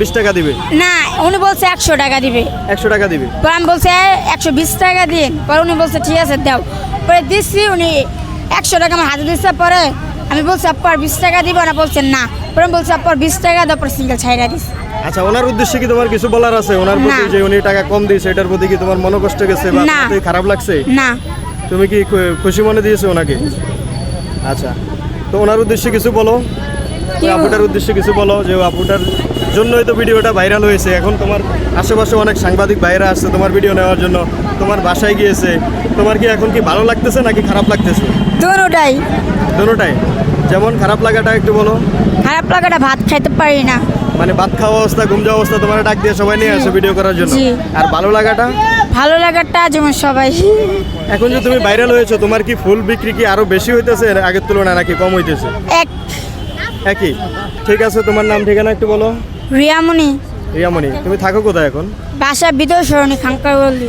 বিশ টাকা দিবে? না উনি বলছে একশো টাকা দিবে। একশো টাকা দিবে? পরে আমি বলছে একশো বিশ টাকা দিন। পরে উনি বলছে ঠিক আছে দাও। পরে দিচ্ছি উনি একশো টাকা আমার হাতে দিচ্ছে পরে আমি বলছি আপ্পার বিশ টাকা দিব না? বলছেন না। পরে আমি বলছি আপ্পার বিশ টাকা দাও। পরে সিঙ্গেল ছাইরা দিস আচ্ছা ওনার উদ্দেশ্যে কি তোমার কিছু বলার আছে? ওনার প্রতি। যে উনি টাকা কম দিয়েছে এটার প্রতি কি তোমার মনে কষ্ট গেছে বা খারাপ লাগছে? না। তুমি কি খুশি মনে দিয়েছ ওনাকে? আচ্ছা। তো ওনার উদ্দেশ্যে কিছু বলো। আপুটার উদ্দেশ্যে কিছু বলো যে আপুটার জন্যই তো ভিডিওটা ভাইরাল হয়েছে। এখন তোমার আশেপাশে অনেক সাংবাদিক ভাইরা আসছে তোমার ভিডিও নেওয়ার জন্য। তোমার বাসায় গিয়েছে। তোমার কি এখন কি ভালো লাগতেছে নাকি খারাপ লাগতেছে? দুটাই দুটোটাই। যেমন খারাপ লাগাটা একটু বলো। খারাপ লাগাটা ভাত খাইতে পারি না। মানে ভাত খাওয়া অবস্থা ঘুম যাওয়া অবস্থা তোমার ডাক দিয়ে সবাই নিয়ে আসে ভিডিও করার জন্য। আর ভালো লাগাটা? ভালো লাগাটা যেমন সবাই। এখন যে তুমি ভাইরাল হয়েছো তোমার কি ফুল বিক্রি কি আরও বেশি হইতেছে আগের তুলনায় নাকি কম হইতেছে? এক। একই। ঠিক আছে তোমার নাম ঠিকানা একটু বলো। রিয়ামণি। রিয়ামণি তুমি থাকো কোথায় এখন? বাসা বিদয় সরণি খাঙ্কার বললি